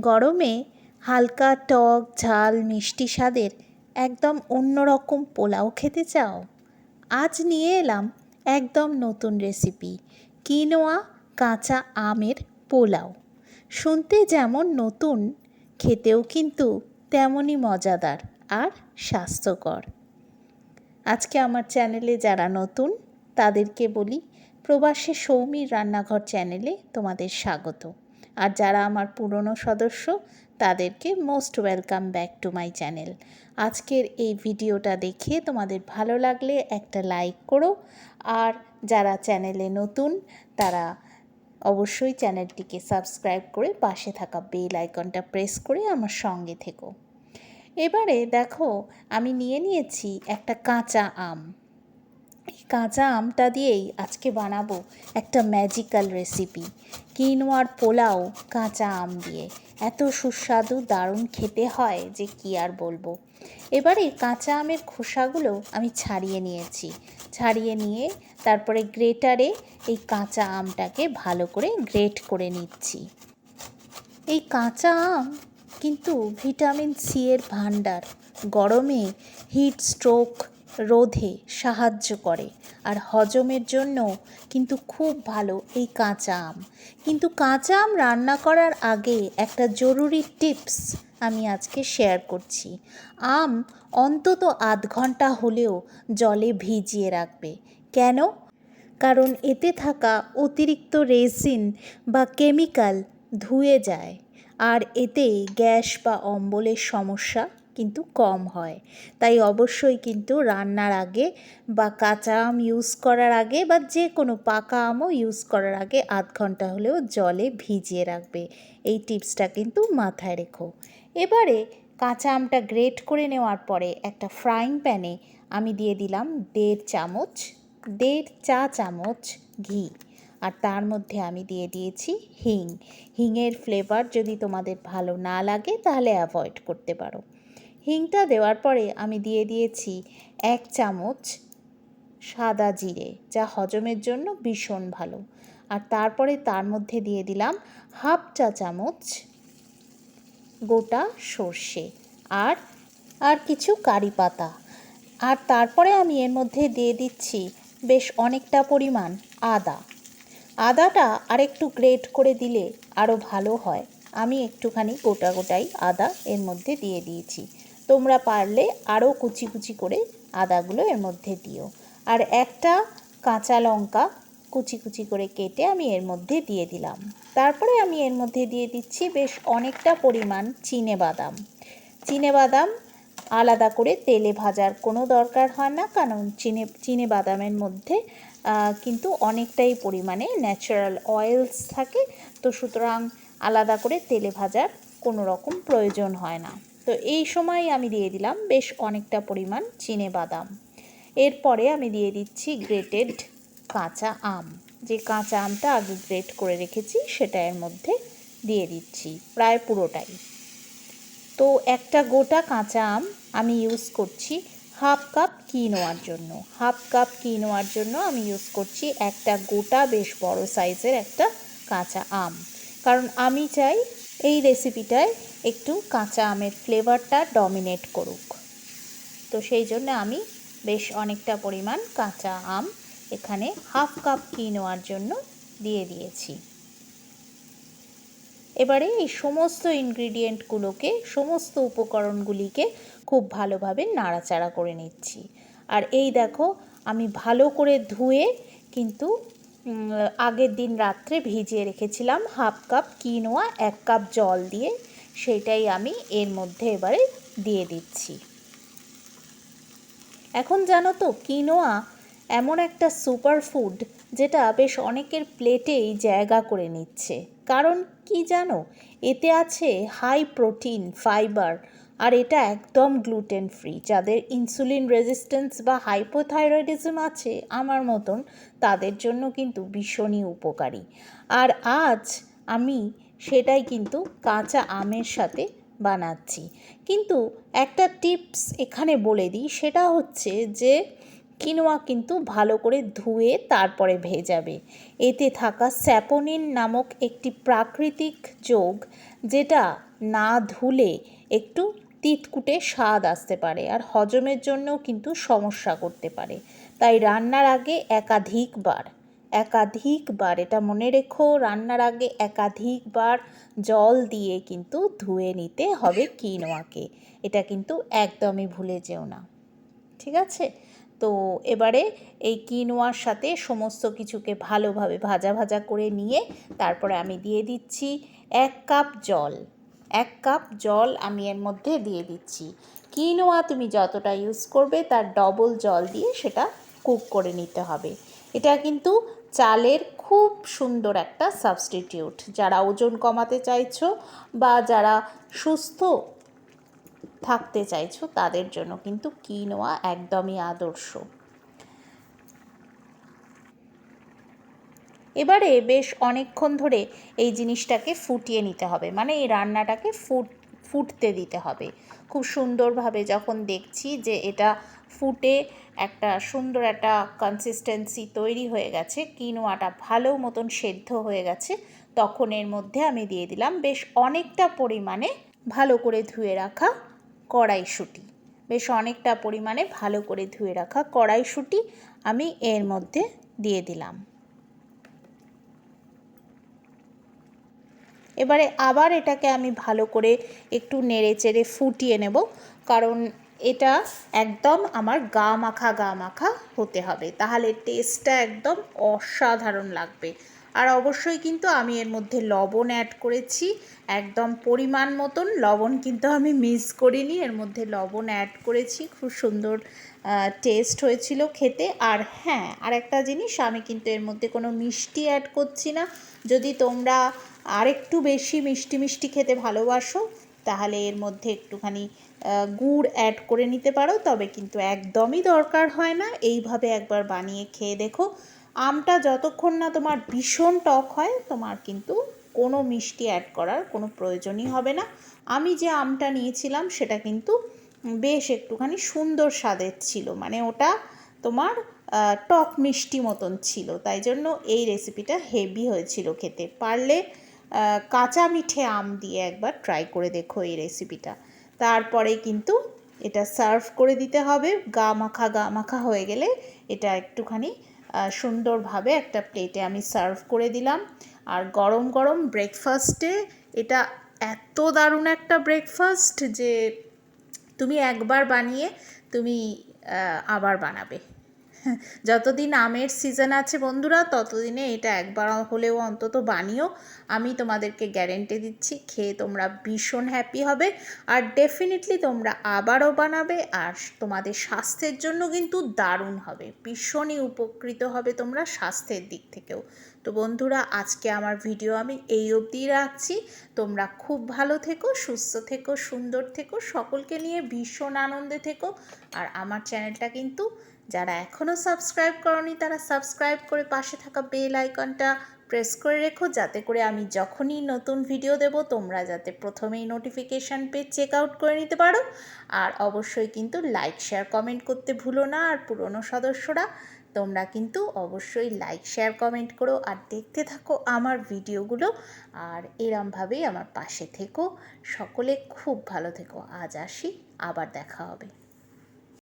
গরমে হালকা টক, ঝাল, মিষ্টি স্বাদের একদম অন্যরকম পোলাও খেতে চাও? আজ নিয়ে এলাম একদম নতুন রেসিপি, কিনোয়া কাঁচা আমের পোলাও। শুনতে যেমন নতুন, খেতেও কিন্তু তেমনই মজাদার আর স্বাস্থ্যকর। আজকে আমার চ্যানেলে যারা নতুন, তাদেরকে বলি, প্রবাসী সৌমির রান্নাঘর চ্যানেলে তোমাদের স্বাগত। আর যারা আমার পুরনো সদস্য, তাদেরকে most welcome back to my channel আজকের এই ভিডিওটা দেখে তোমাদের ভালো লাগলে একটা লাইক করো। আর যারা চ্যানেলে নতুন, তারা অবশ্যই চ্যানেলটিকে সাবস্ক্রাইব করে পাশে থাকা বেল আইকনটা প্রেস করে আমার সঙ্গে থেকো। এবারে দেখো, আমি নিয়ে নিয়েছি একটা কাঁচা আম। কাঁচা আমটা দিয়েই আজকে বানাবো একটা ম্যাজিক্যাল রেসিপি কিনোয়ার পোলাও কাঁচা আম দিয়ে। এত সুস্বাদু, দারুণ খেতে হয় যে কি আর বলব। এবারে কাঁচা আমের খোসাগুলো আমি ছাড়িয়ে নিয়েছি। ছাড়িয়ে নিয়ে তারপরে গ্রেটারে এই কাঁচা আমটাকে ভালো করে গ্রেট করে নিচ্ছি। এই কাঁচা আম কিন্তু ভিটামিন সি এর ভাণ্ডার। গরমে হিট স্ট্রোক রোধে সাহায্য করে। আর হজমের জন্য কিন্তু খুব ভালো এই কাঁচা আম। কিন্তু কাঁচা আম রান্না করার আগে একটা জরুরি টিপস আমি আজকে শেয়ার করছি। আম অন্তত আধ ঘণ্টা হলেও জলে ভিজিয়ে রাখবে। কেন? কারণ এতে থাকা অতিরিক্ত রেসিন বা কেমিক্যাল ধুয়ে যায়। আর এতে গ্যাস বা অম্বলের সমস্যা কিন্তু কম হয়। তাই অবশ্যই কিন্তু রান্নার আগে বা কাঁচা আম ইউজ করার আগে বা যে কোনো পাকা আমও ইউজ করার আগে আধ ঘণ্টা হলেও জলে ভিজিয়ে রাখবে। এই টিপসটা কিন্তু মাথায় রেখো। এবারে কাঁচা আমটা গ্রেট করে নেওয়ার পরে একটা ফ্রাইং প্যানে আমি দিয়ে দিলাম দেড় চামচ, দেড় চা চামচ ঘি। আর তার মধ্যে আমি দিয়ে দিয়েছি হিং। হিংয়ের ফ্লেভার যদি তোমাদের ভালো না লাগে তাহলে অ্যাভয়েড করতে পারো। হিংটা দেওয়ার পরে আমি দিয়ে দিয়েছি এক চামচ সাদা জিরে, যা হজমের জন্য ভীষণ ভালো। আর তারপরে তার মধ্যে দিয়ে দিলাম হাফ চা চামচ গোটা সর্ষে আর আর কিছু কারি পাতা। আর তারপরে আমি এর মধ্যে দিয়ে দিচ্ছি বেশ অনেকটা পরিমাণ আদা। আদাটা আরেকটু গ্রেট করে দিলে আরও ভালো হয়। আমি একটুখানি গোটা গোটাই আদা এর মধ্যে দিয়ে দিয়েছি। তোমরা পারলে আরও কুচি কুচি করে আদাগুলো এর মধ্যে দিও। আর একটা কাঁচা লঙ্কা কুচি কুচি করে কেটে আমি এর মধ্যে দিয়ে দিলাম। তারপরে আমি এর মধ্যে দিয়ে দিচ্ছি বেশ অনেকটা পরিমাণ চিনে বাদাম। চিনে বাদাম আলাদা করে তেলে ভাজার কোনো দরকার হয় না, কারণ চিনে চিনে বাদামের মধ্যে কিন্তু অনেকটাই পরিমাণে ন্যাচারাল অয়েলস থাকে। তো সুতরাং আলাদা করে তেলে ভাজার কোনো রকম প্রয়োজন হয় না। তো এই সময় আমি দিয়ে দিলাম বেশ অনেকটা পরিমাণ চিনে বাদাম। এরপরে আমি দিয়ে দিচ্ছি গ্রেটেড কাঁচা আম। যে কাঁচা আমটা আগে গ্রেট করে রেখেছি সেটা এর মধ্যে দিয়ে দিচ্ছি প্রায় পুরোটাই। তো একটা গোটা কাঁচা আম আমি ইউজ করছি হাফ কাপ কি নেওয়ার জন্য। হাফ কাপ কি নেওয়ার জন্য আমি ইউজ করছি একটা গোটা বেশ বড় সাইজের একটা কাঁচা আম। কারণ আমি চাই এই রেসিপিটায় একটু কাঁচা আমের ফ্লেভারটা ডমিনেট করুক। তো সেই জন্য আমি বেশ অনেকটা পরিমাণ কাঁচা আম এখানে হাফ কাপ কিনোয়ার জন্য দিয়ে দিয়েছি। এবারে এই সমস্ত ইনগ্রিডিয়েন্টগুলোকে সমস্ত উপকরণগুলিকে খুব ভালোভাবে নাড়াচাড়া করে নিচ্ছি। আর এই দেখো, আমি ভালো করে ধুয়ে কিন্তু আগের দিন রাত্রে ভিজিয়ে রেখেছিলাম হাফ কাপ কিনোয়া এক কাপ জল দিয়ে। সেটাই আমি এর মধ্যে এবারে দিয়ে দিচ্ছি। এখন জানো তো, কিনোয়া এমন একটা সুপার ফুড যেটা বেশ অনেকের প্লেটেই জায়গা করে নিচ্ছে। কারণ কি জানো, এতে আছে হাই প্রোটিন ফাইবার আর এটা একদম গ্লুটেন ফ্রি যাদের ইনসুলিন রেজিস্ট্যান্স বা হাইপোথাইরয়েডিজম আছে, আমার মতন, তাদের জন্য কিন্তু ভীষণই উপকারী। আর আজ আমি সেটাই কিন্তু কাঁচা আমের সাথে বানাচ্ছি। কিন্তু একটা টিপস এখানে বলে দিই, সেটা হচ্ছে যে কিনোয়া কিন্তু ভালো করে ধুয়ে তারপরে ভেজাবে। এতে থাকা স্যাপোনিন নামক একটি প্রাকৃতিক যোগ যেটা না ধুলে একটু তিতকুটে স্বাদ আসতে পারে আর হজমের জন্যও কিন্তু সমস্যা করতে পারে। তাই রান্নার আগে একাধিকবার একাধিকবার, এটা মনে রেখো, রান্নার আগে একাধিকবার জল দিয়ে কিন্তু ধুয়ে নিতে হবে কিনোয়াকে। এটা কিন্তু একদমই ভুলে যেও না। ঠিক আছে? তো এবারে এই কিনোয়ার সাথে সমস্ত কিছুকে ভালোভাবে ভাজা ভাজা করে নিয়ে তারপরে আমি দিয়ে দিচ্ছি এক কাপ জল। এক কাপ জল আমি এর মধ্যে দিয়ে দিচ্ছি। কিনোয়া তুমি যতটা ইউজ করবে তার ডবল জল দিয়ে সেটা কুক করে নিতে হবে। এটা কিন্তু চালের খুব সুন্দর একটা সাবস্টিটিউট যারা ওজন কমাতে চাইছো বা যারা সুস্থ থাকতে চাইছো, তাদের জন্য কিন্তু কিনোয়া একদমই আদর্শ। এবারে বেশ অনেকক্ষণ ধরে এই জিনিসটাকে ফুটিয়ে নিতে হবে। মানে এই রান্নাটাকে ফুট, ফুটতে দিতে হবে। খুব সুন্দরভাবে যখন দেখছি যে এটা ফুটে একটা সুন্দর একটা কনসিস্টেন্সি তৈরি হয়ে গেছে, কিনোয়াটা ভালো মতন সেদ্ধ হয়ে গেছে, তখন এর মধ্যে আমি দিয়ে দিলাম বেশ অনেকটা পরিমাণে ভালো করে ধুয়ে রাখা কড়াইশুঁটি। বেশ অনেকটা পরিমাণে ভালো করে ধুয়ে রাখা কড়াইশুঁটি আমি এর মধ্যে দিয়ে দিলাম। এবারে আবার এটাকে আমি ভালো করে একটু নেড়ে চেড়ে ফুটিয়ে নেব, কারণ এটা একদম আমার গা মাখা গা মাখা হতে হবে। তাহলে টেস্টটা একদম অসাধারণ লাগবে। আর অবশ্যই কিন্তু আমি এর মধ্যে লবণ অ্যাড করেছি। একদম পরিমাণ মতন। লবণ কিন্তু আমি মিস করিনি। এর মধ্যে লবণ অ্যাড করেছি। খুব সুন্দর টেস্ট হয়েছিল খেতে। আর হ্যাঁ আর একটা জিনিস, আমি কিন্তু এর মধ্যে কোনো মিষ্টি অ্যাড করছি না। যদি তোমরা আরেকটু বেশি মিষ্টি মিষ্টি খেতে ভালোবাসো, তাহলে এর মধ্যে একটুখানি গুড় অ্যাড করে নিতে পারো। তবে কিন্তু একদমই দরকার হয় না। এইভাবে একবার বানিয়ে খেয়ে দেখো। আমটা যতক্ষণ না তোমার ভীষণ টক হয়, তোমার কিন্তু কোনো মিষ্টি অ্যাড করার কোনো প্রয়োজনই হবে না। আমি যে আমটা নিয়েছিলাম, সেটা কিন্তু বেশ একটুখানি সুন্দর স্বাদের ছিল। মানে ওটা তোমার টক মিষ্টি মতন ছিল। তাই জন্য এই রেসিপিটা হেভি হয়েছিল খেতে। পারলে কাঁচা মিঠে আম দিয়ে একবার ট্রাই করে দেখো এই রেসিপিটা তারপরে কিন্তু এটা সার্ভ করে দিতে হবে। গা মাখা গা মাখা হয়ে গেলে এটা একটুখানি সুন্দরভাবে একটা প্লেটে আমি সার্ভ করে দিলাম। আর গরম গরম ব্রেকফাস্টে এটা এত দারুণ একটা ব্রেকফাস্ট যে তুমি একবার বানিয়ে তুমি আবার বানাবে। যতদিন আমের সিজন আছে বন্ধুরা, ততদিনে এটা একবার হলেও অন্তত বানিও। আমি তোমাদেরকে গ্যারেন্টি দিচ্ছি, খেয়ে তোমরা ভীষণ হ্যাপি হবে। আর ডেফিনেটলি তোমরা আবারও বানাবে আর তোমাদের স্বাস্থ্যের জন্য কিন্তু দারুণ হবে। ভীষণই উপকৃত হবে তোমরা স্বাস্থ্যের দিক থেকেও। তো বন্ধুরা, আজকে আমার ভিডিও আমি এই অবধি রাখছি। তোমরা খুব ভালো থেকো, সুস্থ থেকো, সুন্দর থেকো, সকলকে নিয়ে ভীষণ আনন্দে থেকো। আর আমার চ্যানেলটা কিন্তু যারা এখনও সাবস্ক্রাইব করনি, তারা সাবস্ক্রাইব করে পাশে থাকা বেল আইকনটা প্রেস করে রেখো, যাতে করে আমি যখনই নতুন ভিডিও দেব, তোমরা যাতে প্রথমেই নোটিফিকেশান পেয়ে চেক আউট করে নিতে পারো। আর অবশ্যই কিন্তু লাইক শেয়ার কমেন্ট করতে ভুলো না, আর পুরনো সদস্যরা, তোমরা কিন্তু অবশ্যই লাইক শেয়ার কমেন্ট করো, আর দেখতে থাকো আমার ভিডিওগুলো, আর এরমভাবেই আমার পাশে থেকো। সকলে খুব ভালো থেকো। আজ আসি, আবার দেখা হবে।